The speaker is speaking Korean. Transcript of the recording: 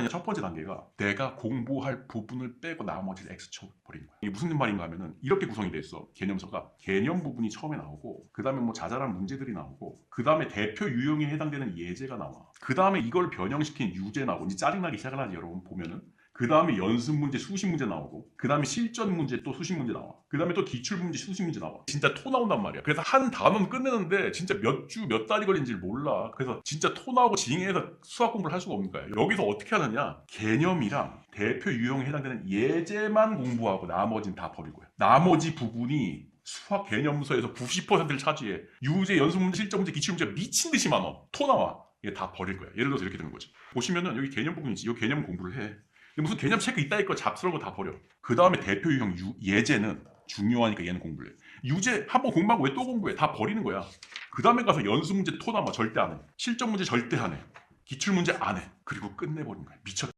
하느냐 첫 번째 단계가 내가 공부할 부분을 빼고 나머지를 X 쳐버리는 거야. 이게 무슨 말인가 하면은 이렇게 구성이 돼 있어. 개념서가 개념 부분이 처음에 나오고 그 다음에 뭐 자잘한 문제들이 나오고 그 다음에 대표 유형에 해당되는 예제가 나와. 그 다음에 이걸 변형시킨 유제 나오고 이제 짜증나기 시작을 하지 여러분 보면은 그 다음에 연습 문제, 수식 문제 나오고, 그 다음에 실전 문제 또 수식 문제 나와. 그 다음에 또 기출 문제, 수식 문제 나와. 진짜 토 나온단 말이야. 그래서 한 단원 끝내는데 진짜 몇 주, 몇 달이 걸린지 몰라. 그래서 진짜 토 나오고 징해서 수학 공부를 할 수가 없는 거야. 여기서 어떻게 하느냐? 개념이랑 대표 유형에 해당되는 예제만 공부하고 나머지는 다 버리고요. 나머지 부분이 수학 개념서에서 90%를 차지해. 유제, 연습 문제, 실전 문제, 기출 문제 미친 듯이 많아. 토 나와. 이게 다 버릴 거야. 예를 들어서 이렇게 되는 거지. 보시면은 여기 개념 부분이 있지. 이 개념 공부를 해. 무슨 개념 체크 있다 있고 잡스러운 거 다 버려. 그 다음에 대표 유형 유- 예제는 중요하니까 얘는 공부를 해. 유제 한 번 공부하고 왜 또 공부해? 다 버리는 거야. 그 다음에 가서 연습 문제 토 남아 절대 안 해. 실전 문제 절대 안 해. 기출 문제 안 해. 그리고 끝내버린 거야. 미쳤.